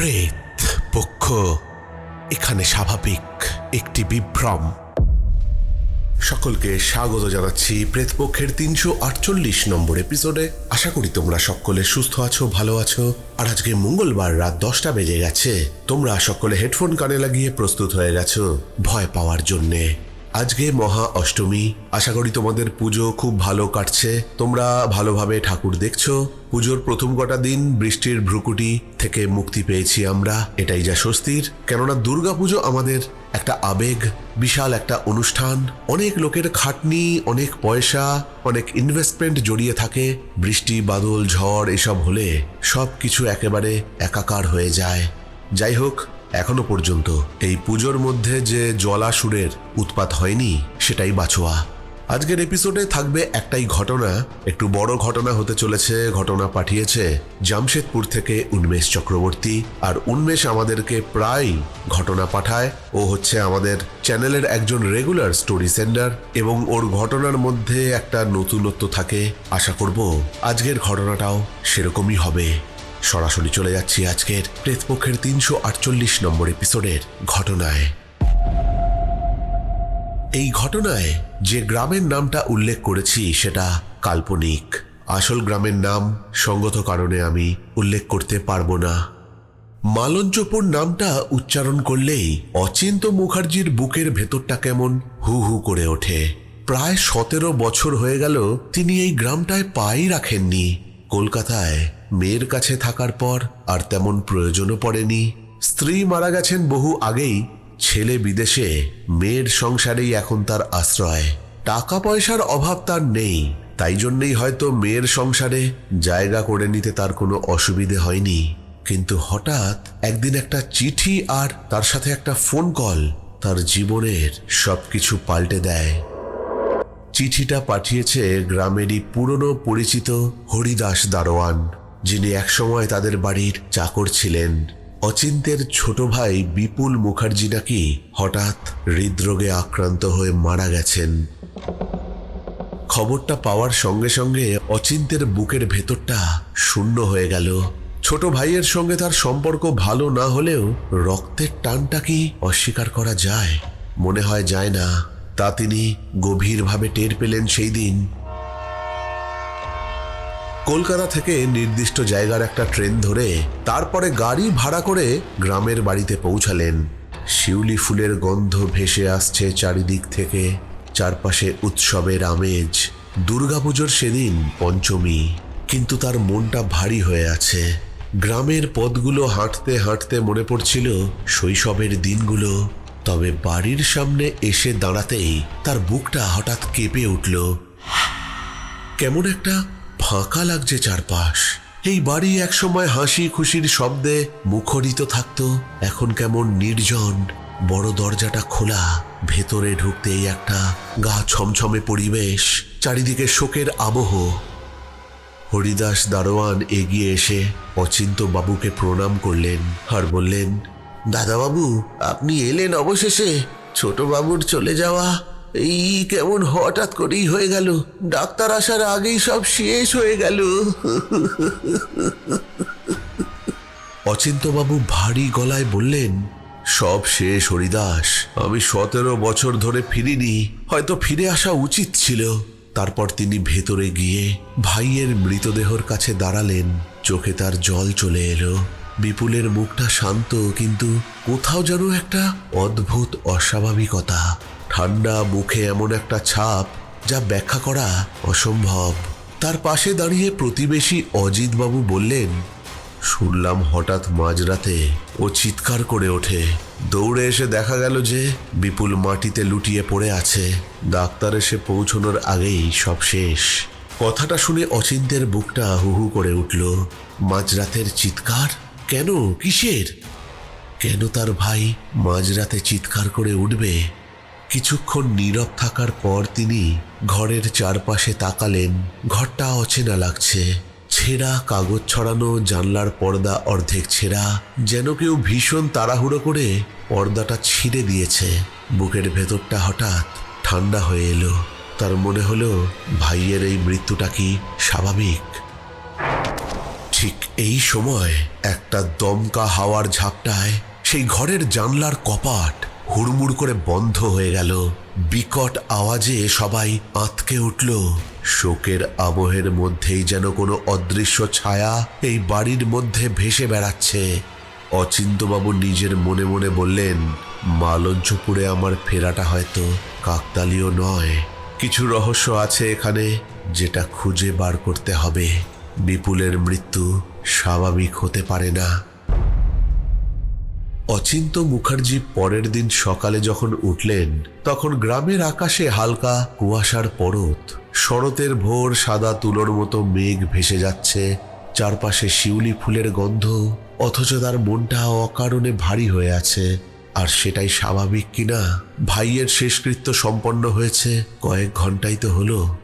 প্রেত পক্ষ এখানে স্বাভাবিক একটি বিভ্রম। সকলকে স্বাগত জানাচ্ছি প্রেতপক্ষের তিনশো আটচল্লিশ নম্বর এপিসোডে। আশা করি তোমরা সকলে সুস্থ আছো, ভালো আছো। আর আজকে মঙ্গলবার রাত দশটা বেজে গেছে। তোমরা সকলে হেডফোন কানে লাগিয়ে প্রস্তুত হয়ে গেছো। ভয় পাওয়ার জন্যে। আজকে মহা অষ্টমী। আশা করি তোমাদের পুজো খুব ভালো কাটছে। তোমরা ভালোভাবে ঠাকুর দেখছ। পুজোর প্রথম কটা দিন বৃষ্টির ভ্রুকুটি থেকে মুক্তি পেয়েছি আমরা। এটাই যা স্বস্তির। কেননা দুর্গাপুজো আমাদের একটা আবেগ, বিশাল একটা অনুষ্ঠান। অনেক লোকের খাটনি, অনেক পয়সা, অনেক ইনভেস্টমেন্ট জড়িয়ে থাকে। বৃষ্টি, বাদল, ঝড়, এসব হলে সব কিছু একেবারে একাকার হয়ে যায়। যাই হোক এখনও পর্যন্ত এই পুজোর মধ্যে যে জলাসুরের উৎপাত হয়নি, সেটাই বাছোয়া। আজকের এপিসোডে থাকবে একটাই ঘটনা, একটু বড় ঘটনা হতে চলেছে, ঘটনা পাঠিয়েছে জামশেদপুর থেকে উন্মেষ চক্রবর্তী। আর উন্মেষ আমাদেরকে প্রায় ঘটনা পাঠায়, ও হচ্ছে আমাদের চ্যানেলের একজন রেগুলার স্টোরি সেন্ডার এবং ওর ঘটনার মধ্যে একটা নতুনত্ব থাকে। আশা করব আজকের ঘটনাটাও সেরকমই হবে। সরাসরি চলে যাচ্ছি আজকের প্রেতপক্ষের তিনশো আটচল্লিশ নম্বর এপিসোডের ঘটনায়। এই ঘটনায় যে গ্রামের নামটা উল্লেখ করেছি সেটা কাল্পনিক। আসল গ্রামের নাম সঙ্গত কারণে আমি উল্লেখ করতে পারব না। মালঞ্চপুর নামটা উচ্চারণ করলেই অচিন্ত মুখার্জির বুকের ভেতরটা কেমন হু হু করে ওঠে। প্রায় সতেরো বছর হয়ে গেল তিনি এই গ্রামটায় পাই রাখেননি। কলকাতায় মেয়ের কাছে থাকার পর আর তেমন প্রয়োজনও পড়েনি। স্ত্রী মারা গেছেন বহু আগেই, ছেলে বিদেশে, মেয়ের সংসারেই এখন তার আশ্রয়। টাকা পয়সার অভাব তার নেই, তাই জন্যেই হয়তো মেয়ের সংসারে জায়গা করে নিতে তার কোনো অসুবিধে হয়নি। কিন্তু হঠাৎ একদিন একটা চিঠি আর তার সাথে একটা ফোন কল তার জীবনের সবকিছু পাল্টে দেয়। চিঠিটা পাঠিয়েছে গ্রামেরই পুরনো পরিচিত হরিদাস দারোয়ান, যিনি একসময় তাদের বাড়ির চাকর ছিলেন। অচিন্তের ছোট ভাই বিপুল মুখার্জি নাকি হঠাৎ হৃদরোগে আক্রান্ত হয়ে মারা গেছেন। খবরটা পাওয়ার সঙ্গে সঙ্গে অচিন্তের বুকের ভেতরটা শূন্য হয়ে গেল। ছোট ভাইয়ের সঙ্গে তার সম্পর্ক ভালো না হলেও রক্তের টানটা কি অস্বীকার করা যায়? মনে হয় যায় না। তা তিনি গভীরভাবে টের পেলেন সেই দিন। কলকাতা থেকে নির্দিষ্ট জায়গার একটা ট্রেন ধরে তারপরে গাড়ি ভাড়া করে গ্রামের বাড়িতে পৌঁছালেন। শিউলি ফুলের গন্ধ ভেসে আসছে চারিদিক থেকে, চারপাশে উৎসবের আমেজ। দুর্গাপুজোর সেদিন পঞ্চমী, কিন্তু তার মনটা ভারী হয়ে আছে। গ্রামের পথগুলো হাঁটতে হাঁটতে মনে পড়ছিল শৈশবের দিনগুলো। তবে বাড়ির সামনে এসে দাঁড়াতেই তার বুকটা হঠাৎ কেঁপে উঠল। কেমন একটা ফাঁকা লাগছে চারপাশ। এই বাড়ি একসময় হাসি খুশির শব্দে মুখরিত থাকতো। এখন কেমন নির্জন, বড় দরজাটা খোলা, ভেতরে ঢুকতেই একটা গা ছমছমে পরিবেশ, চারিদিকে শোকের আবহ। হরিদাস দারোয়ান এগিয়ে এসে অচিন্ত বাবুকে প্রণাম করলেন আর বললেন দাদাবাবু, আপনি এলেন অবশেষে। ছোট বাবুর চলে যাওয়া। এই কেমন হঠাৎ করেই হয়ে গেল। ডাক্তার আসার আগেই সব শেষ হয়ে গেল। অচিন্তবাবু ভারী গলায় বললেন, সব শেষ, হরিদাস। আমি সতেরো বছর ধরে ফিরিনি। হয়তো ফিরে আসা উচিত ছিল। তারপর তিনি ভেতরে গিয়ে ভাইয়ের মৃতদেহর কাছে দাঁড়ালেন। চোখে তার জল চলে এলো। বিপুলের মুখটা শান্ত, কিন্তু কোথাও যেন একটা অদ্ভুত অস্বাভাবিকতা। ঠান্ডা মুখে এমন একটা ছাপ যা ব্যাখ্যা করা অসম্ভব। তার পাশে দাঁড়িয়ে প্রতিবেশী অজিতবাবু বললেন, শুনলাম হঠাৎ মাঝরাতে ও চিৎকার করে ওঠে। দৌড়ে এসে দেখা গেল যে বিপুল মাটিতে লুটিয়ে পড়ে আছে। ডাক্তার এসে পৌঁছনোর আগেই সব শেষ। কথাটা শুনে অচিন্তের বুকটা হুহু করে উঠল। মাঝরাতের চিৎকার কেন? কিসের? কেন তার ভাই মাঝরাতে চিৎকার করে উঠবে? কিছুক্ষণ নীরব থাকার পর তিনি ঘরের চারপাশে তাকালেন। ঘরটা অচেনা লাগছে। ছেঁড়া, কাগজ ছড়ানো, জানলার পর্দা অর্ধেক ছেঁড়া, যেন কেউ ভীষণ তাড়াহুড়ো করে পর্দাটা ছিঁড়ে দিয়েছে। বুকের ভেতরটা হঠাৎ ঠান্ডা হয়ে এলো। তার মনে হলো, ভাইয়ের এই মৃত্যুটা কি স্বাভাবিক? ঠিক এই সময় একটা দমকা হাওয়ার ঝাপটায় সেই ঘরের জানলার কপাট হুড়মুড় করে বন্ধ হয়ে গেল। বিকট আওয়াজে সবাই আঁতকে উঠল। শোকের আবহের মধ্যেই যেন কোনো অদৃশ্য ছায়া এই বাড়ির মধ্যে ভেসে বেড়াচ্ছে। অচিন্তবাবু নিজের মনে মনে বললেন, মালঞ্চপুরে আমার ফেরাটা হয়তো কাকতালীয় নয়। কিছু রহস্য আছে এখানে যেটা খুঁজে বার করতে হবে। বিপুলের মৃত্যু স্বাভাবিক হতে পারে না। অচিন্ত মুখার্জি পরের দিন সকালে যখন উঠলেন, তখন গ্রামের আকাশে হালকা কুয়াশার পরত। শরতের ভোর সাদা তুলোর মতো মেঘ ভেসে যাচ্ছে, চারপাশে শিউলি ফুলের গন্ধ, অথচ তার মনটা অকারণে ভারী হয়ে আছে। আর সেটাই স্বাভাবিক কিনা, ভাইয়ের শেষকৃত্য সম্পন্ন হয়েছে, কয়েক ঘন্টাই তো হলো।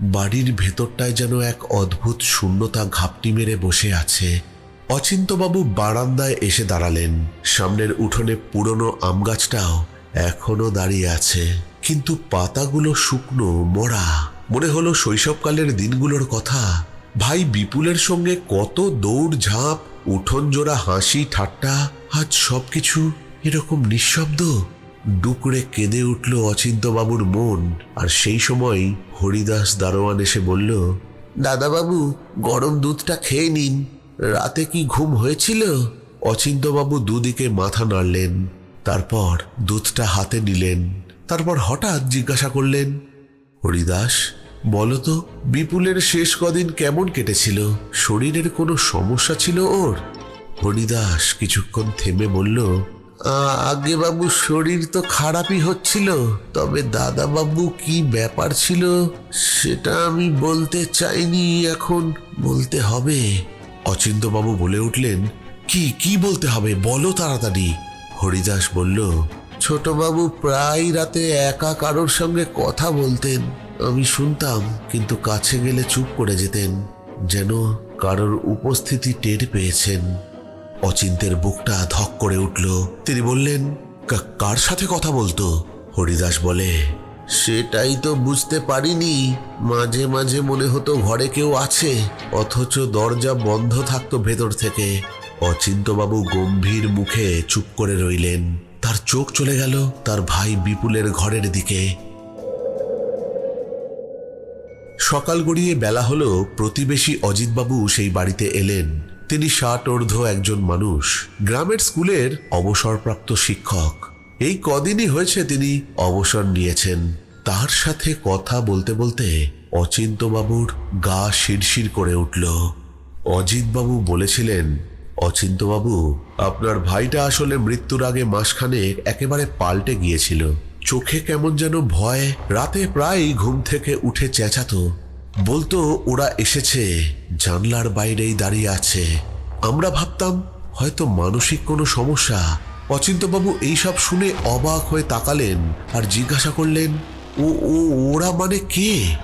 বাড়ির ভেতরটায় যেন এক অদ্ভুত শূন্যতা ঘাপটি মেরে বসে আছে। অচিন্তবাবু বারান্দায় এসে দাঁড়ালেন। সামনের উঠোনে পুরনো আম গাছটাও এখনও দাঁড়িয়ে আছে। কিন্তু পাতাগুলো শুকনো, মরা। মনে হলো শৈশবকালের দিনগুলোর কথা। ভাই বিপুলের সঙ্গে কত দৌড় ঝাঁপ, উঠোন জোড়া হাসি, ঠাট্টা, আজ সবকিছু এরকম নিঃশব্দ। ডুকরে কেঁদে উঠল অচিন্তবাবুর মন, আর সেই সময় হরিদাস দারোয়ান এসে বলল, দাদাবাবু, গরম দুধটা খেয়ে নিন। রাতে কি ঘুম হয়েছিল? অচিন্তবাবু দুদিকে মাথা নাড়লেন, তারপর দুধটা হাতে নিলেন, তারপর হঠাৎ জিজ্ঞাসা করলেন, হরিদাস বলো তো বিপুলের শেষ কদিন কেমন কেটেছিল? শরীরের কোনো সমস্যা ছিল ওর? হরিদাস কিছুক্ষণ থেমে বলল আগে বাবু শরীর তো খারাপই হচ্ছিল তবে দাদা বাবু কি ব্যাপার ছিল সেটা আমি বলতে চাইনি এখন বলতে হবে। অচিন্তবাবু বলে উঠলেন কি কি বলতে হবে? বলো তাড়াতাড়ি। হরিদাস বলল ছোটবাবু প্রায় রাতে একা কারোর সঙ্গে কথা বলতেন আমি শুনতাম কিন্তু কাছে গেলে চুপ করে যেতেন যেন কারোর উপস্থিতি টের পেয়েছেন। অচিন্তের বুকটা ধক করে উঠল। তিনি বললেন কার সাথে কথা বলতো? হরিদাস বলে, সেটাই তো বুঝতে পারিনি। মাঝে মাঝে মনে হতো ঘরে কেউ আছে, অথচ দরজা বন্ধ থাকতো ভেতর থেকে। অচিন্তবাবু গম্ভীর মুখে চুপ করে রইলেন। তার চোখ চলে গেল তার ভাই বিপুলের ঘরের দিকে। সকাল গড়িয়ে বেলা হলো, প্রতিবেশী অজিতবাবু সেই বাড়িতে এলেন। তিনি ষাট ঊর্ধ্ব একজন মানুষ, গ্রামের স্কুলের অবসরপ্রাপ্ত শিক্ষক। এই কদিনই হয়েছে তিনি অবসর নিয়েছেন। তার সাথে কথা বলতে বলতে অচিন্তবাবুর গা শিরশির করে উঠল। অজিতবাবু বলেছিলেন, অচিন্তবাবু, আপনার ভাইটা আসলে মৃত্যুর আগে মাসখানেক একেবারে পাল্টে গিয়েছিল। চোখে কেমন যেন ভয়, রাতে প্রায়ই ঘুম থেকে উঠে চেঁচাতো। বলতো, ওরা এসেছে, জানলার বাইরেই দাঁড়িয়ে আছে। আমরা ভাবতাম, হয়তো মানসিক কোনো সমস্যা। অচিন্তবাবু এইসব শুনে অবাক হয়ে তাকালেন আর জিজ্ঞাসা করলেন, ও ও, ওরা মানে কে?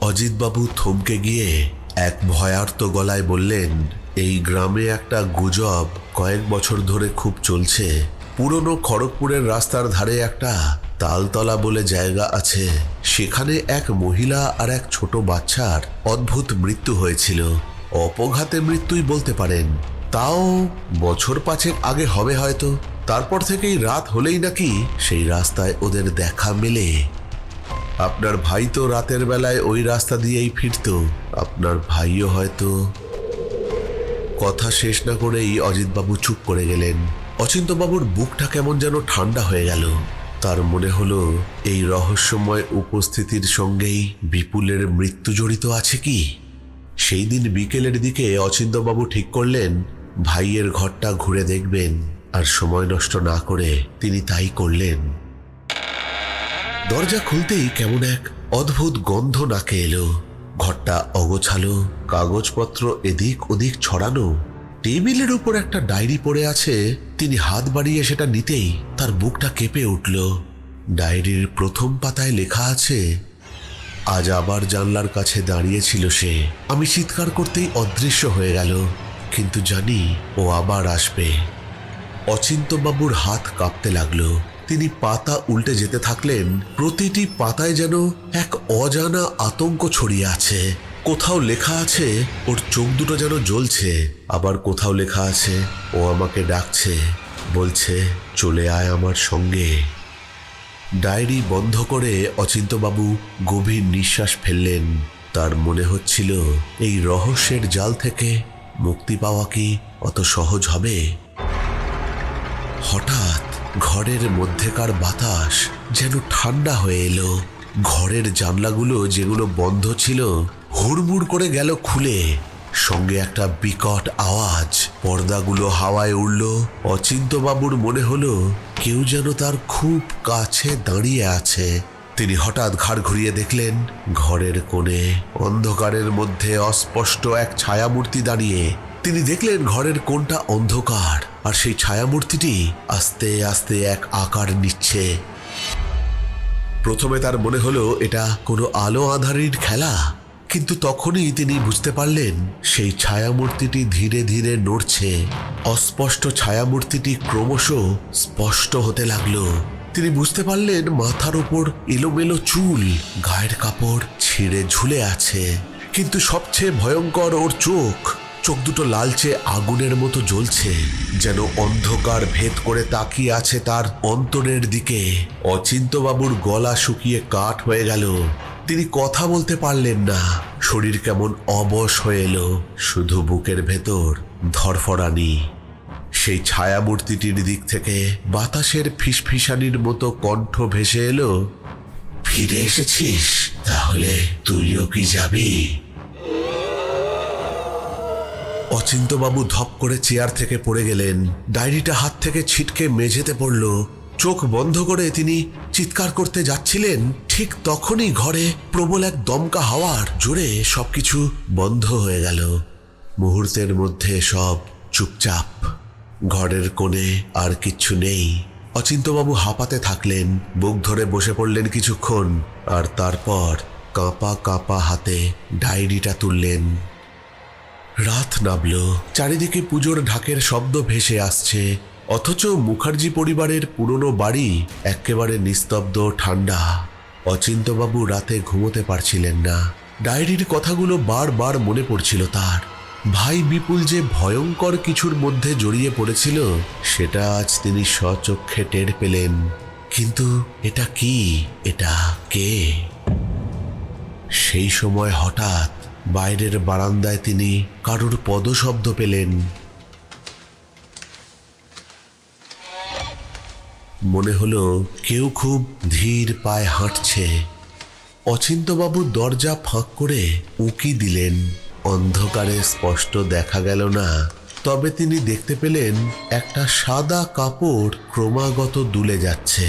অজিতবাবু থমকে গিয়ে এক ভয়ার্ত গলায় বললেন, এই গ্রামে একটা গুজব কয়েক বছর ধরে খুব চলছে। পুরনো খড়গপুরের রাস্তার ধারে একটা তালতলা বলে জায়গা আছে। সেখানে এক মহিলা আর এক ছোট বাচ্চার অদ্ভুত মৃত্যু হয়েছিল। অপঘাতে মৃত্যুই বলতে পারেন। তাও বছর পাঁচেক আগে হবে হয়তো। তারপর থেকেই রাত হলেই নাকি সেই রাস্তায় ওদের দেখা মেলে। আপনার ভাই তো রাতের বেলায় ওই রাস্তা দিয়েই ফিরতো। আপনার ভাইও হয়তো। কথা শেষ না করেই অজিতবাবু চুপ করে গেলেন। অচিন্তবাবুর বুকটা কেমন যেন ঠান্ডা হয়ে গেল। তার মনে হলো, এই রহস্যময় উপস্থিতির সঙ্গেই বিপুলের মৃত্যু জড়িত আছে কি? সেই দিন বিকেলের দিকে অচিন্তবাবু ঠিক করলেন, ভাইয়ের ঘরটা ঘুরে দেখবেন আর সময় নষ্ট না করে তিনি তাই করলেন। দরজা খুলতেই কেমন এক অদ্ভুত গন্ধ নাকে এলো। ঘরটা অগোছালো, কাগজপত্র এদিক ওদিক ছড়ানো টেবিলের উপর একটা ডায়েরি পড়ে আছে, তিনি হাত বাড়িয়ে সেটা নিতেই তার বুকটা কেঁপে উঠল। ডায়েরির প্রথম পাতায় লেখা আছে, আজ আবার জানলার কাছে দাঁড়িয়েছিল সে। আমি চিৎকার করতেই অদৃশ্য হয়ে গেল, কিন্তু জানি ও আবার আসবে। অচিন্তবাবুর হাত কাঁপতে লাগল। তিনি পাতা উল্টে যেতে থাকলেন, প্রতিটি পাতায় যেন এক অজানা আতঙ্ক ছড়িয়ে আছে। কোথাও লেখা আছে, ওর চোখ দুটো যেন জ্বলছে। আবার কোথাও লেখা আছে, ও আমাকে ডাকছে। বলছে, চলে আয় আমার সঙ্গে। ডায়েরি বন্ধ করে অচিন্তবাবু গভীর নিঃশ্বাস ফেললেন। তার মনে হচ্ছিল, এই রহস্যের জাল থেকে মুক্তি পাওয়া কি অত সহজ হবে? হঠাৎ ঘরের মধ্যেকার বাতাস যেন ঠান্ডা হয়ে এলো। ঘরের জানলাগুলো যেগুলো বন্ধ ছিল হুড়মুড় করে গেল খুলে। সঙ্গে একটা বিকট আওয়াজ। পর্দাগুলো হাওয়ায় উড়ল। অচিন্তবাবুর মনে হলো, কেউ যেন তার খুব কাছে দাঁড়িয়ে আছে। তিনি হঠাৎ ঘাড় ঘুরিয়ে দেখলেন, ঘরের কোণে, অন্ধকারের মধ্যে অস্পষ্ট এক ছায়ামূর্তি দাঁড়িয়ে। তিনি দেখলেন ঘরের কোনটা অন্ধকার, আর সেই ছায়ামূর্তিটি আস্তে আস্তে এক আকার নিচ্ছে। প্রথমে তার মনে হলো, এটা কোনো আলো আধারির খেলা। কিন্তু তখনই তিনি বুঝতে পারলেন, সেই ছায়ামূর্তিটি ধীরে ধীরে নড়ছে। অস্পষ্ট ছায়ামূর্তিটি ক্রমশ স্পষ্ট হতে লাগল। তিনি বুঝতে পারলেন মাথার ওপর এলোমেলো চুল, গায়ের কাপড় ছিঁড়ে ঝুলে আছে। কিন্তু সবচেয়ে ভয়ঙ্কর ওর চোখ চোখ দুটো লালচে আগুনের মতো জ্বলছে, যেন অন্ধকার ভেদ করে তাকিয়ে আছে তার অন্তরের দিকে। অচিন্তবাবুর গলা শুকিয়ে কাঠ হয়ে গেল। তিনি কথা বলতে পারলেন না। শরীর কেমন অবশ হয়ে এলো। শুধু বুকের ভেতর ধরফরানি সেই ছায়ামূর্তিটির দিক থেকে বাতাসের ফিসফিসানির মতো কণ্ঠ ভেসে এলো, ফিরে এসেছিস? তাহলে তুইও কি যাবি? অচিন্তবাবু ধপ করে চেয়ার থেকে পড়ে গেলেন। ডায়েরিটা হাত থেকে ছিটকে মেঝেতে পড়ল। চোখ বন্ধ করে তিনি চিৎকার করতে যাচ্ছিলেন, ঠিক তখনই ঘরে প্রবল এক দমকা হাওয়ার জোরে সবকিছু বন্ধ হয়ে গেল। মুহূর্তের মধ্যে সব চুপচাপ। ঘরের কোণে আর কিচ্ছু নেই। অচিন্তবাবু হাঁপাতে থাকলেন, বুক ধরে বসে পড়লেন কিছুক্ষণ, আর তারপর কাঁপা কাঁপা হাতে ডায়েরিটা তুললেন। রাত নামল। চারিদিকে পুজোর ঢাকের শব্দ ভেসে আসছে। অথচ মুখার্জি পরিবারের পুরনো বাড়ি একেবারে নিস্তব্ধ, ঠান্ডা। অচিন্তবাবু রাতে ঘুমোতে পারছিলেন না। ডায়েরির কথাগুলো বারবার মনে পড়ছিল তার। ভাই বিপুল যে ভয়ঙ্কর কিছুর মধ্যে জড়িয়ে পড়েছিল, সেটা আজ তিনি স্বচক্ষে টের পেলেন। কিন্তু এটা কি? এটা কে? সেই সময় হঠাৎ বাইরের বারান্দায় তিনি কারুর পদশব্দ পেলেন। মনে হলো কেউ খুব ধীর পায়ে হাঁটছে। অচিন্তবাবু দরজা ফাঁক করে উকি দিলেন। অন্ধকারে স্পষ্ট দেখা গেল না। তবে তিনি দেখতে পেলেন একটা সাদা কাপড় ক্রমাগত দুলে যাচ্ছে।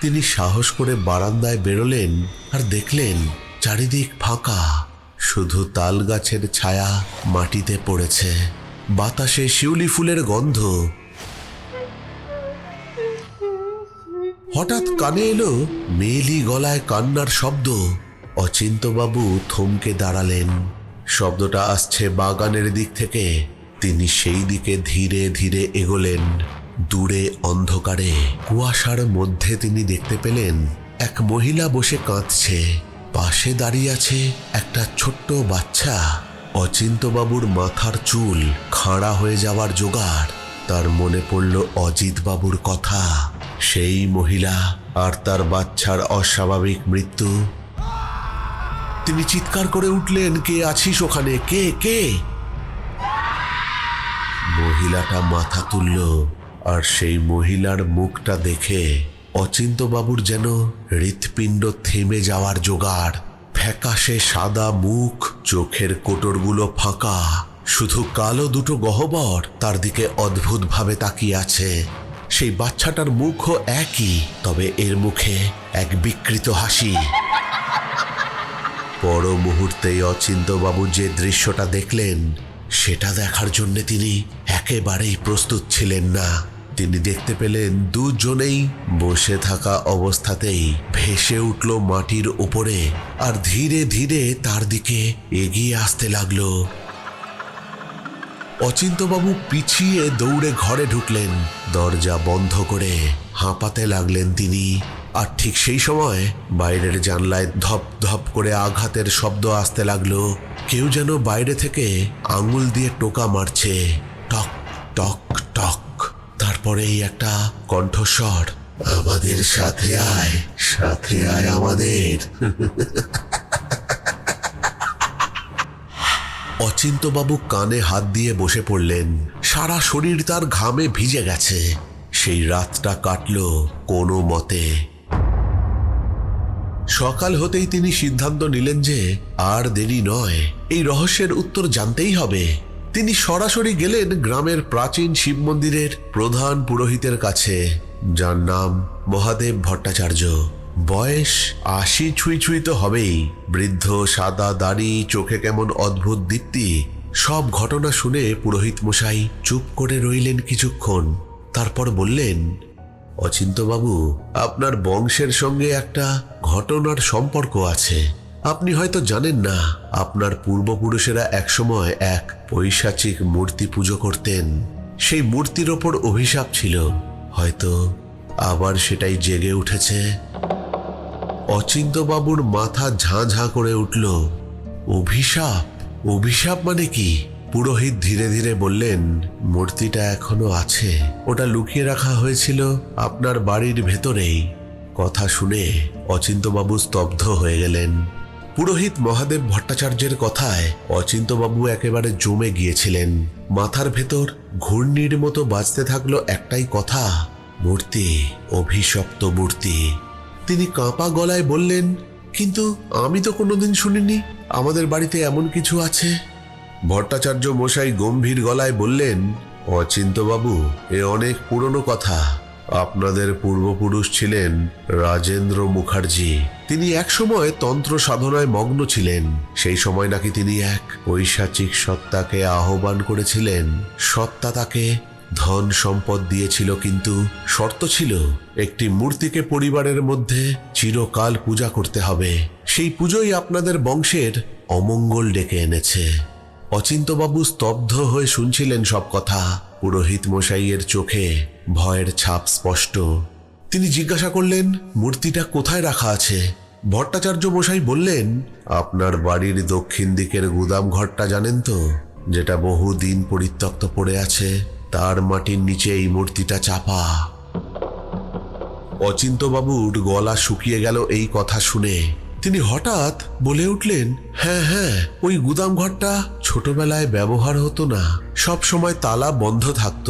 তিনি সাহস করে বারান্দায় বেরোলেন আর দেখলেন চারিদিক ফাঁকা। শুধু তাল গাছের ছায়া মাটিতে পড়েছে। বাতাসে শিউলি ফুলের গন্ধ হঠাৎ কানে এলো মেয়েলি গলায় কান্নার শব্দ। অচিন্তবাবু থমকে দাঁড়ালেন। শব্দটা আসছে বাগানের দিক থেকে। তিনি সেই দিকে ধীরে ধীরে এগোলেন। দূরে অন্ধকারে, কুয়াশার মধ্যে তিনি দেখতে পেলেন এক মহিলা বসে কাঁদছে। পাশে দাঁড়িয়ে আছে একটা ছোট্ট বাচ্চা। অচিন্তবাবুর মাথার চুল খাড়া হয়ে যাওয়ার জোগাড়। তার মনে পড়ল অজিত বাবুর কথা। সেই মহিলা আর তার বাচ্চার অস্বাভাবিক মৃত্যু। তিনি চিৎকার করে উঠলেন, কে আছিস ওখানে? কে? কে? মহিলাটা মাথা তুলল আর সেই মহিলার মুখটা দেখে অচিন্তবাবুর যেন হৃৎপিণ্ড থেমে যাওয়ার জোগাড়। ফ্যাকাশে সাদা মুখ, চোখের কোটরগুলো ফাঁকা, শুধু কালো দুটো গহ্বর তার দিকে অদ্ভুতভাবে তাকিয়ে আছে। সেই বাচ্চাটার মুখও একই, তবে এর মুখে এক বিকৃত হাসি। পর মুহূর্তেই অচিন্তবাবু যে দৃশ্যটা দেখলেন, সেটা দেখার জন্য তিনি একেবারেই প্রস্তুত ছিলেন না। তিনি দেখতে পেলেন দুজনেই বসে থাকা অবস্থাতেই ভেসে উঠল মাটির উপরে, আর ধীরে ধীরে তার দিকে এগিয়ে আসতে লাগল। অচিন্তবাবু পিছিয়ে দৌড়ে ঘরে ঢুকলেন। দরজা বন্ধ করে হাঁপাতে লাগলেন তিনি। আর ঠিক সেই সময় বাইরের জানলায় ধপ ধপ করে আঘাতের শব্দ আসতে লাগল। কেউ যেন বাইরে থেকে আঙুল দিয়ে টোকা মারছে। টক টক টক। তারপরেই একটা কণ্ঠস্বর, আমাদের সাথে আয় সাথে আয় আমাদের। অচিন্তবাবু কানে হাত দিয়ে বসে পড়লেন। সারা শরীর তার ঘামে ভিজে গেছে। সেই রাতটা কাটল কোনো মতে। সকাল হতেই তিনি সিদ্ধান্ত নিলেন যে আর দেরি নয়। এই রহস্যের উত্তর জানতেই হবে। তিনি সরাসরি গেলেন গ্রামের প্রাচীন শিব মন্দিরের প্রধান পুরোহিতের কাছে, যার নাম মহাদেব ভট্টাচার্য। বয়স আশি ছুঁই ছুঁই তো হবেই। বৃদ্ধ, সাদা দাড়ি, চোখে কেমন অদ্ভুত দীপ্তি। সব ঘটনা শুনে পুরোহিত মশাই চুপ করে রইলেন কিছুক্ষণ। তারপর বললেন, অচিন্তবাবু, আপনার বংশের সঙ্গে একটা ঘটনার সম্পর্ক আছে। আপনি হয়তো জানেন না, আপনার পূর্বপুরুষেরা একসময় এক পৈশাচিক মূর্তি পুজো করতেন। সেই মূর্তির ওপর অভিশাপ ছিল। হয়তো আবার সেটাই জেগে উঠেছে। অচিন্তবাবুর মাথা ঝাঁ ঝাঁ করে উঠল। অভিশাপ? অভিশাপ মানে কি? পুরোহিত ধীরে ধীরে বললেন, মূর্তিটা এখনও আছে। ওটা লুকিয়ে রাখা হয়েছিল আপনার বাড়ির ভেতরেই। কথা শুনে অচিন্তবাবু স্তব্ধ হয়ে গেলেন। পুরোহিত মহাদেব ভট্টাচার্যের কথায় অচিন্তবাবু একেবারে জমে গিয়েছিলেন। মাথার ভেতর ঘূর্ণির মতো বাজতে থাকল একটাই কথা, মূর্তি, অভিশপ্ত মূর্তি। তিনি কাঁপা গলায় বললেন, কিন্তু আমি তো কোনোদিন শুনিনি, আমাদের বাড়িতে এমন কিছু আছে? ভট্টাচার্য মশাই গম্ভীর গলায় বললেন, অচিন্তবাবু, এ অনেক পুরনো কথা। আপনাদের পূর্বপুরুষ ছিলেন রাজেন্দ্র মুখার্জি। তিনি একসময় তন্ত্র সাধনায় মগ্ন ছিলেন। সেই সময় নাকি তিনি এক ঐশাচিক সত্তাকে আহ্বান করেছিলেন। সত্তা তাকে ধন সম্পদ দিয়েছিল কিন্তু শর্ত ছিল, একটি মূর্তিকে পরিবারের মধ্যে চিরকাল পূজা করতে হবে। সেই পুজোই আপনাদের বংশের অমঙ্গল ডেকে এনেছে। অচিন্তবাবু স্তব্ধ হয়ে শুনছিলেন সব কথা। পুরোহিত মশাইয়ের চোখে ভয়ের ছাপ স্পষ্ট। তিনি জিজ্ঞাসা করলেন, মূর্তিটা কোথায় রাখা আছে? ভট্টাচার্য মশাই বললেন, আপনার বাড়ির দক্ষিণ দিকের গুদাম ঘরটা জানেন তো, যেটা বহু দিন পরিত্যক্ত পড়ে আছে। তার মাটির নিচে এই মূর্তিটা চাপা। অচিন্তবাবুর গলা শুকিয়ে গেল এই কথা শুনে। তিনি হঠাৎ বলে উঠলেন হ্যাঁ হ্যাঁ ওই গুদাম ঘরটা ছোটবেলায় ব্যবহার হতো না। সব সময় তালা বন্ধ থাকত।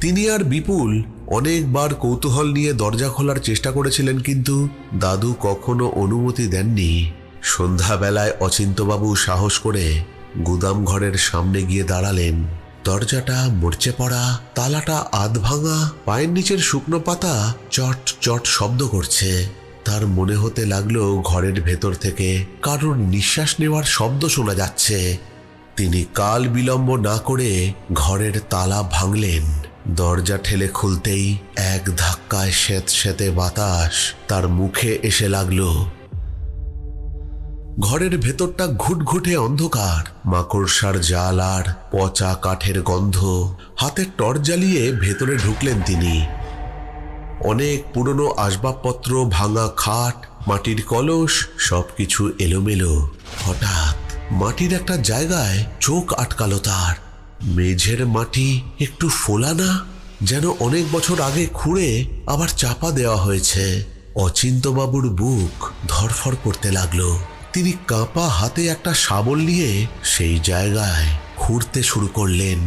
তিনি আর বিপুল অনেকবার কৌতূহল নিয়ে দরজা খোলার চেষ্টা করেছিলেন, কিন্তু দাদু কখনো অনুমতি দেননি। সন্ধ্যাবেলায় অচিন্তবাবু সাহস করে গুদাম ঘরের সামনে গিয়ে দাঁড়ালেন। দরজাটা মরচে পড়া, তালাটা আধ ভাঙা, পায়ের নিচের শুকনো পাতা চট চট শব্দ করছে। তার মনে হতে লাগল ঘরের ভেতর থেকে কারোর নিঃশ্বাস নেওয়ার শব্দ শোনা যাচ্ছে। তিনি কাল বিলম্ব না করে ঘরের তালা ভাঙলেন। দরজা ঠেলে খুলতেই এক ধাক্কায় স্যাঁত স্যাঁতে বাতাস তার মুখে এসে লাগল। ঘরের ভেতরটা ঘুটঘুটে অন্ধকার। মাকড়সার জাল আর পচা কাঠের গন্ধ। হাতে টর্চ জ্বালিয়ে ভেতরে ঢুকলেন তিনি। অনেক পুরনো আসবাবপত্র, ভাঙা খাট, মাটির কলস, সবকিছু এলোমেলো। হঠাৎ মাটির একটা জায়গায় চোখ আটকালো তার। মেঝের মাটি একটু ফোলা না যেন অনেক বছর আগে খুঁড়ে আবার চাপা দেওয়া হয়েছে। অচিন্তবাবুর বুক ধরফর করতে লাগল। তিনি কাঁপা হাতে একটা শাবল নিয়ে সেই জায়গায় খুঁড়তে শুরু করলেন।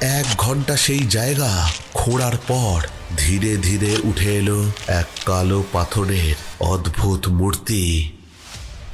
এক ঘণ্টা সেই জায়গা খোঁড়ার পর ধীরে ধীরে উঠে এলো এক কালো পাথরের অদ্ভুত মূর্তি।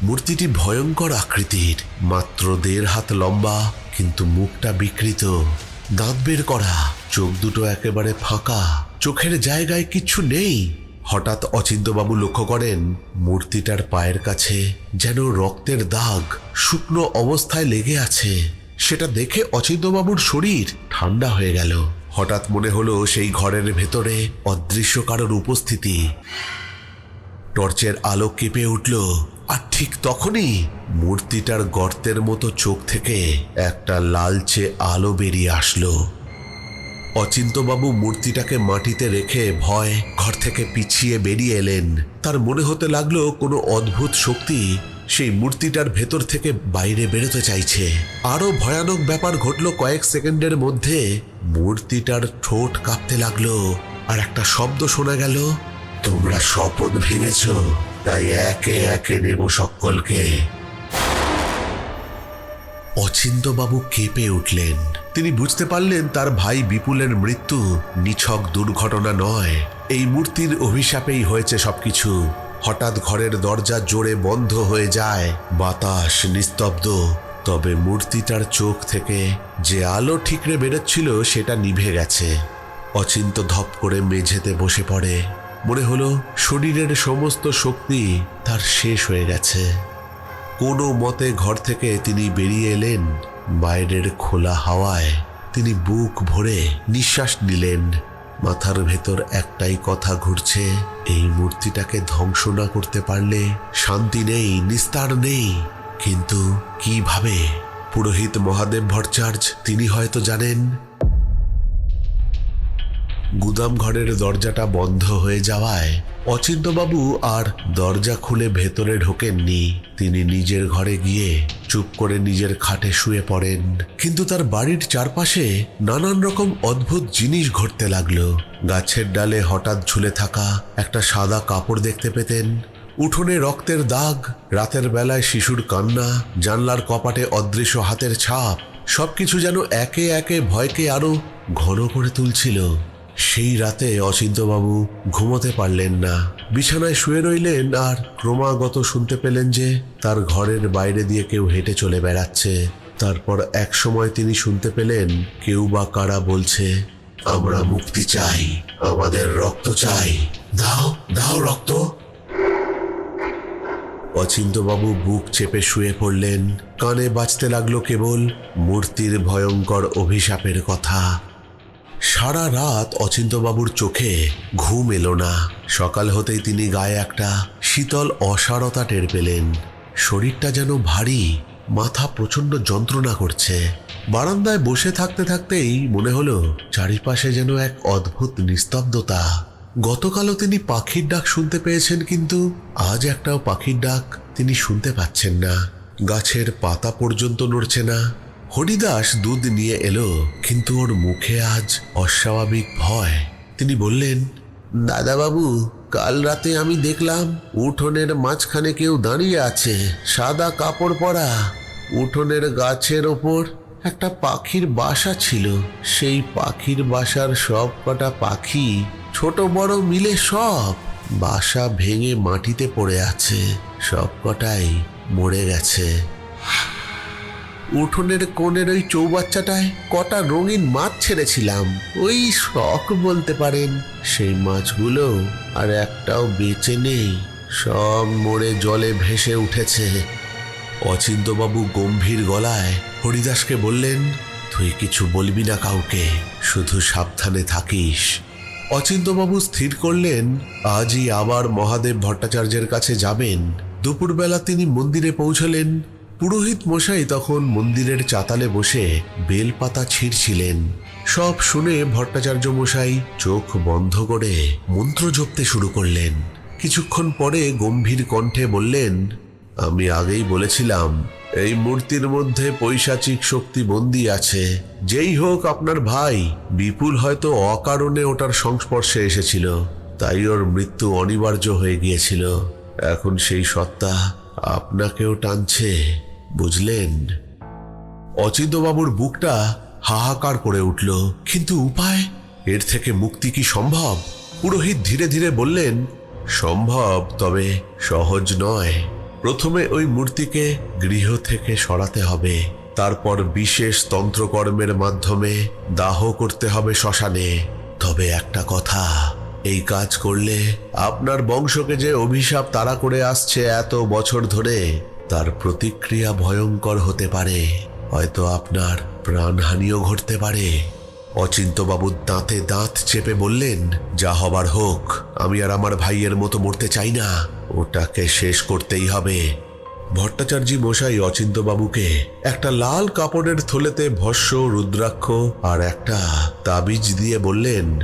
মূর্তিটি ভয়ঙ্কর আকৃতির, মাত্র দেড় হাত লম্বা, কিন্তু মুখটা বিকৃত। দাঁত বের করা, চোখ দুটো একেবারে ফাঁকা, চোখের জায়গায় কিছু নেই। হঠাৎ অচিন্তবাবু লক্ষ্য করেন মূর্তিটার পায়ের কাছে যেন রক্তের দাগ শুকনো অবস্থায় লেগে আছে। সেটা দেখে অচিন্তবাবুর শরীর ঠান্ডা হয়ে গেল। হঠাৎ মনে হলো সেই ঘরের ভেতরে অদৃশ্য কারোর উপস্থিতি। টর্চের আলো কেঁপে উঠল, আর ঠিক তখনই মূর্তিটার গর্তের মতো চোখ থেকে একটা লালচে আলো বেরিয়ে আসলো। অচিন্তবাবু মূর্তিটাকে মাটিতে রেখে ভয় ঘর থেকে পিছিয়ে বেরিয়ে এলেন। তার মনে হতে লাগল কোনো অদ্ভুত শক্তি সেই মূর্তিটার ভেতর থেকে বাইরে বেরোতে চাইছে। আরও ভয়ানক ব্যাপার ঘটলো কয়েক সেকেন্ডের মধ্যে মূর্তিটার ঠোঁট কাঁপতে লাগল আর একটা শব্দ শোনা গেল, তোমরা শপথ ভেঙেছ, তাই একে একে নেব সকলকে। অচিন্তবাবু কেঁপে উঠলেন। তিনি বুঝতে পারলেন তার ভাই বিপুলের মৃত্যু নিছক দুর্ঘটনা নয়। এই মূর্তির অভিশাপেই হয়েছে সবকিছু। হঠাৎ ঘরের দরজা জোরে বন্ধ হয়ে যায়। বাতাস নিস্তব্ধ। তবে মূর্তিটার চোখ থেকে যে আলো ঠিকরে বেরোচ্ছিল সেটা নিভে গেছে। অচিন্ত ধপ করে মেঝেতে বসে পড়ে। মনে হলো শরীরের সমস্ত শক্তি তার শেষ হয়ে গেছে। কোনো মতে ঘর থেকে তিনি বেরিয়ে এলেন। বাইরের খোলা হাওয়ায় তিনি বুক ভরে নিঃশ্বাস নিলেন। মাথার ভেতর একটাই কথা ঘুরছে, এই মূর্তিটাকে ধ্বংস না করতে পারলে শান্তি নেই, নিস্তার নেই। কিন্তু কীভাবে? পুরোহিত মহাদেব ভট্টাচার্য, তিনি হয়তো জানেন গুদাম ঘরের দরজাটা বন্ধ হয়ে যাওয়ায় অচিন্তবাবু আর দরজা খুলে ভেতরে ঢোকেননি। তিনি নিজের ঘরে গিয়ে চুপ করে নিজের খাটে শুয়ে পড়েন। কিন্তু তার বাড়ির চারপাশে নানান রকম অদ্ভুত জিনিস ঘটতে লাগল। গাছের ডালে হঠাৎ ঝুলে থাকা একটা সাদা কাপড় দেখতে পেতেন। উঠোনে রক্তের দাগ, রাতের বেলায় শিশুর কান্না, জানলার কপাটে অদৃশ্য হাতের ছাপ, সবকিছু যেন একে একে ভয়কে আরও ঘন করে তুলছিল। সেই রাতে অচিন্তবাবু ঘুমোতে পারলেন না। বিছানায় শুয়ে রইলেন আর ক্রমাগত শুনতে পেলেন যে তার ঘরের বাইরে দিয়ে কেউ হেঁটে চলে বেড়াচ্ছে। তারপর এক সময় তিনি শুনতে পেলেন, কেউ বা কারা বলছে, আমরা মুক্তি চাই, আমাদের রক্ত চাই। দাও দাও রক্ত। অচিন্তবাবু বুক চেপে শুয়ে পড়লেন। কানে বাজতে লাগল কেবল মূর্তির ভয়ঙ্কর অভিশাপের কথা। সারা রাত অচিন্তবাবুর চোখে ঘুম এলো না। সকাল হতেই তিনি গায়ে একটা শীতল অসারতা টের পেলেন। শরীরটা যেন ভারী, মাথা প্রচণ্ড যন্ত্রণা করছে। বারান্দায় বসে থাকতে থাকতেই মনে হলো চারিপাশে যেন এক অদ্ভুত নিস্তব্ধতা। গতকালও তিনি পাখির ডাক শুনতে পেয়েছেন কিন্তু আজ একটাও পাখির ডাক তিনি শুনতে পাচ্ছেন না। গাছের পাতা পর্যন্ত নড়ছে না। হরিদাস দুধ নিয়ে এলো, কিন্তু ওর মুখে আজ অস্বাভাবিক ভয়। তিনি বললেন, দাদাবাবু, কাল রাতে আমি দেখলাম উঠোনের মাঝখানে কেউ দাঁড়িয়ে আছে, সাদা কাপড় পরা। উঠোনের গাছের ওপর একটা পাখির বাসা ছিল। সেই পাখির বাসার সব কটা পাখি ছোট বড় মিলে সব বাসা ভেঙে মাটিতে পড়ে আছে, সব কটাই মরে গেছে। উঠোনের কোণের ওই চৌবাচ্চাটায় কটা রঙিন মাছ ছেড়েছিলাম। ওই শখ বলতে পারেন। সেই মাছগুলো আর একটাও বেঁচে নেই। সব মরে জলে ভেসে উঠেছে। অচিন্তবাবু গম্ভীর গলায় হরিদাসকে বললেন, তুই কিছু বলবি না কাউকে, শুধু সাবধানে থাকিস। অচিন্তবাবু স্থির করলেন, আজই আবার মহাদেব ভট্টাচার্যের কাছে যাবেন। দুপুরবেলা তিনি মন্দিরে পৌঁছলেন। পুরোহিত মশাই তখন মন্দিরের চাতালে বসে বেলপাতা ছিঁড়ছিলেন। সব শুনে ভট্টাচার্য মশাই চোখ বন্ধ করে মন্ত্র জপতে শুরু করলেন। কিছুক্ষণ পরে গম্ভীর কণ্ঠে বললেন, আমি আগেই বলেছিলাম, এই মূর্তির মধ্যে পৈশাচিক শক্তি বন্দী আছে। যেই হোক আপনার ভাই, বিপুল হয়তো অকারণে ওটার সংস্পর্শে এসেছিল। তাই ওর মৃত্যু অনিবার্য হয়ে গিয়েছিল। এখন সেই সত্তা আপনাকেও টানছে। বুঝলেন? অচিন্তবাবুর বুকটা হাহাকার করে উঠল। কিন্তু উপায়? এর থেকে মুক্তি কি সম্ভব? পুরোহিত ধীরে ধীরে বললেন, সম্ভব, তবে সহজ নয়। প্রথমে ওই মূর্তিকে গৃহ থেকে সরাতে হবে। তারপর বিশেষ তন্ত্রকর্মের মাধ্যমে দাহ করতে হবে শ্মশানে। তবে একটা কথা, এই কাজ করলে আপনার বংশকে যে অভিশাপ তাড়া করে আসছে এত বছর ধরে তার প্রতিক্রিয়া ভয়ঙ্কর হতে পারে। হয়তো আপনার প্রাণহানিও ঘটতে পারে। অচিন্তবাবু দাঁতে দাঁত চেপে বললেন, যা হবার হোক, আমি আর আমার ভাইয়ের মতো মরতে চাই না। ওটাকে শেষ করতেই হবে। ভট্টাচার্য মশাই অচিন্তবাবুকে একটা লাল কাপড়ের থলেতে ভস্য, রুদ্রাক্ষ আর একটা তাবিজ দিয়ে বললেন,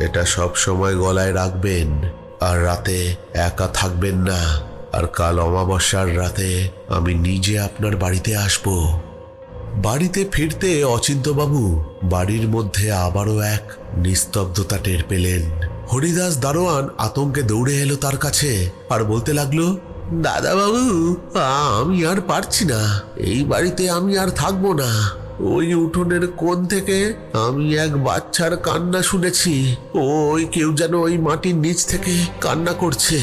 এটা সব সময় গলায় রাখবেন, আর রাতে একা থাকবেন না। আর কাল অমাবস্যার রাতে আমি নিজে আপনার বাড়িতে আসব। বাড়িতে ফিরতে অচিন্তবাবু বাড়ির মধ্যে আবারও এক নিস্তব্ধতা টের পেলেন। হরিদাস দারোয়ান আতঙ্কে দৌড়ে এলো তার কাছে আর বলতে লাগল, দাদাবাবু, আমি আর পারছি না। এই বাড়িতে আমি আর থাকব না। ওই উঠোনের কোণ থেকে আমি এক বাচ্চার কান্না শুনেছি। ওই কেউ যেন ওই মাটির নিচ থেকে কান্না করছে।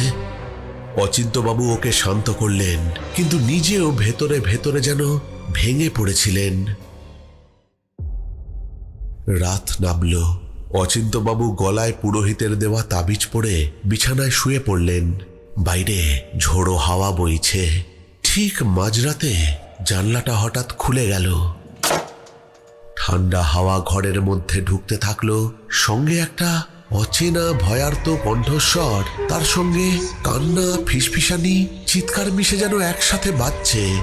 অচিন্তবাবু ওকে শান্ত করলেন, কিন্তু নিজেও ভেতরে ভেতরে যেন ভেঙে পড়েছিলেন। রাত নামল। অচিন্তবাবু গলায় পুরোহিতের দেওয়া তাবিজ পরে বিছানায় শুয়ে পড়লেন। বাইরে ঝোড়ো হাওয়া বইছে। ঠিক মাঝরাতে জানলাটা হঠাৎ খুলে গেল। ঠান্ডা হাওয়া ঘরের মধ্যে ঢুকতে থাকল সঙ্গে একটা অচেনা ভয়ার্ত কণ্ঠস্বর, তার সঙ্গে কান্না, ফিসফিসানি, চিৎকার মিশে যেন একসাথে বাজছে।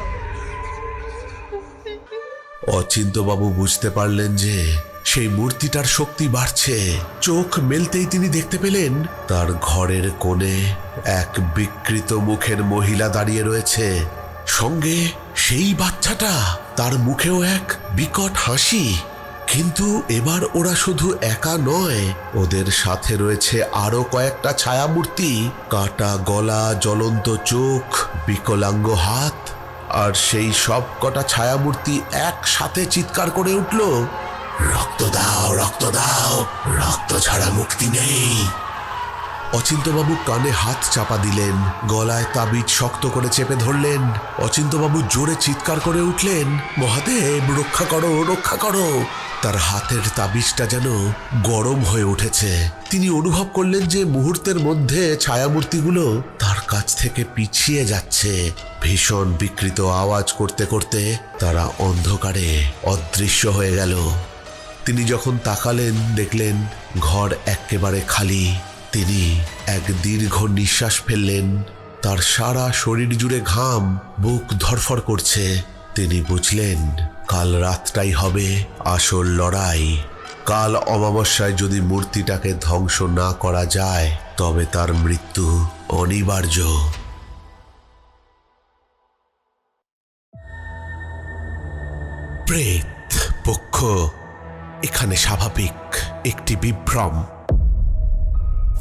অচিন্তবাবু বুঝতে পারলেন যে সেই মূর্তিটার শক্তি বাড়ছে। চোখ মেলতেই তিনি দেখতে পেলেন তার ঘরের কোণে এক বিকৃত মুখের মহিলা দাঁড়িয়ে রয়েছে। সঙ্গে সেই বাচ্চাটা, তার মুখেও এক বিকট হাসি। কিন্তু এবার ওরা শুধু একা নয়, ওদের সাথে রয়েছে আরও কয়েকটা ছায়ামূর্তি, কাটা গলা, জ্বলন্ত চোখ, বিকলাঙ্গ হাত, আর সেই সব কটা ছায়ামূর্তি একসাথে চিৎকার করে উঠল, রক্ত দাও রক্ত দাও, রক্ত ছাড়া মুক্তি নেই। অচিন্তবাবু কানে হাত চাপা দিলেন, গলায় তাবিজ শক্ত করে চেপে ধরলেন, অচিন্তবাবু জোরে চিৎকার করে উঠলেন, মহাদেব, রক্ষা করো রক্ষা করো। তার হাতের তাবিজটা যেন গরম হয়ে উঠেছে। তিনি অনুভব করলেন যে মুহূর্তের মধ্যে ছায়ামূর্তিগুলো তার কাছ থেকে পিছিয়ে যাচ্ছে। ভীষণ বিকৃত আওয়াজ করতে করতে তারা অন্ধকারে অদৃশ্য হয়ে গেল। তিনি যখন তাকালেন, দেখলেন ঘর একেবারে খালি। তিনি এক দীর্ঘ নিঃশ্বাস ফেললেন। তার সারা শরীর জুড়ে ঘাম, বুক ধরফর করছে। তিনি বুঝলেন কাল রাতটাই হবে আসল লড়াই। কাল অমাবস্যায় যদি মূর্তিটাকে ধ্বংস না করা যায়, তবে তার মৃত্যু অনিবার্য। প্রেত, পক্ষ, এখানে স্বাভাবিক একটি বিভ্রম।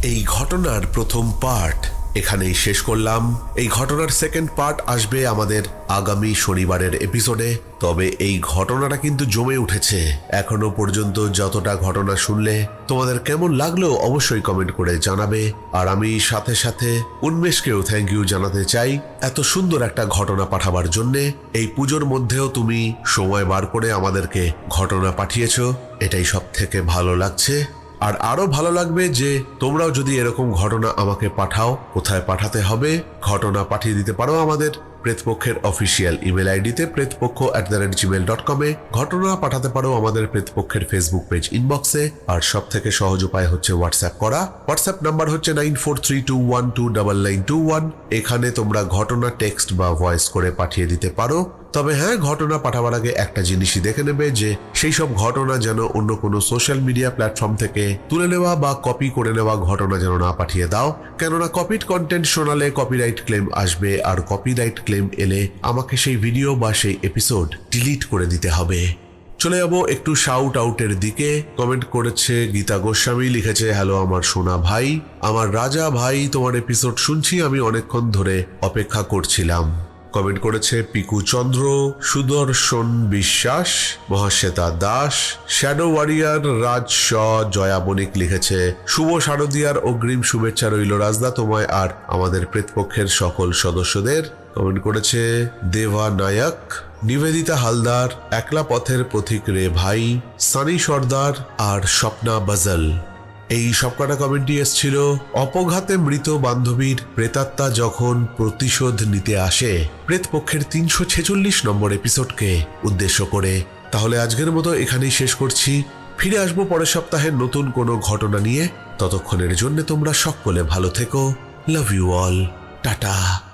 এই ঘটনার প্রথম পার্ট এখানেই শেষ করলাম। এই ঘটনার সেকেন্ড পার্ট আসবে আমাদের আগামী শনিবারের এপিসোডে তবে এই ঘটনাটা কিন্তু জমে উঠেছে। এখনও পর্যন্ত যতটা ঘটনা শুনলে তোমাদের কেমন লাগল অবশ্যই কমেন্ট করে জানাবে। আর আমি সাথে সাথে উন্মেষকেও থ্যাংক ইউ জানাতে চাই এত সুন্দর একটা ঘটনা পাঠাবার জন্যে। এই পুজোর মধ্যেও তুমি সময় বার করে আমাদেরকে ঘটনা পাঠিয়েছো। এটাই সব থেকে ভালো লাগছে। আর আরও ভালো লাগবে যে তোমরাও যদি এরকম ঘটনা আমাকে পাঠাও, কোথায় পাঠাতে হবে, ঘটনা পাঠিয়ে দিতে পারো আমাদের প্রেতপক্ষের অফিসিয়াল ইমেল আইডিতে Pretpokkho at the rate Gmail dot কমে ঘটনা পাঠাতে পারো আমাদের প্রেতপক্ষের ফেসবুক পেজ ইনবক্সে আর সব থেকে সহজ উপায় হচ্ছে হোয়াটসঅ্যাপ করা। হোয়াটসঅ্যাপ নাম্বার হচ্ছে nine four three two one two double nine two one এখানে তোমরা ঘটনা টেক্সট বা ভয়েস করে পাঠিয়ে দিতে পারো। তবে হ্যাঁ ঘটনা পাঠাবার আগে একটা জিনিসই দেখে নেবে যে সেই সব ঘটনা যেন অন্য কোনো সোশ্যাল মিডিয়া প্ল্যাটফর্ম থেকে তুলে নেওয়া বা কপি করে নেওয়া ঘটনা যেন না পাঠিয়ে দাও। কেননা কপিড কন্টেন্ট শোনালে কপিরাইট ক্লেম আসবে আর কপিরাইট ক্লেম এলে আমাকে সেই ভিডিও বা সেই এপিসোড ডিলিট করে দিতে হবে। চলে যাব একটু শাউট আউটের দিকে। কমেন্ট করেছে গীতা গোস্বামী, লিখেছে হ্যালো আমার সোনা ভাই, আমার রাজা ভাই, তোমার এপিসোড শুনছি, আমি অনেকক্ষণ ধরে অপেক্ষা করছিলাম। কমেন্ট করেছে পিকু চন্দ্র, সুদর্শন বিশ্বাস, মহাশ্বেতা দাস, শ্যাডো ওয়ারিয়ার রাজ শ, জয়া বণিক লিখেছে, শুভ শারদিয়ার অগ্রিম শুভেচ্ছা রইল রাজদা তোমায় আর আমাদের প্রেতপক্ষের সকল সদস্যদের। কমেন্ট করেছে দেবা নায়ক, নিবেদিতা হালদার, একলা পথের পথিক রে ভাই, সানি সর্দার আর স্বপ্না বাজল। এই সবকটা কমেন্টই এসছিল, অপঘাতে মৃত বান্ধবীর প্রেতাত্মা যখন প্রতিশোধ নিতে আসে, প্রেতপক্ষের তিনশো ছেচল্লিশ নম্বর এপিসোডকে উদ্দেশ্য করে। তাহলে আজকের মতো এখানেই শেষ করছি। ফিরে আসব পরের সপ্তাহে নতুন কোনো ঘটনা নিয়ে। ততক্ষণের জন্য তোমরা সকলে ভালো থেকো। Love you all tata.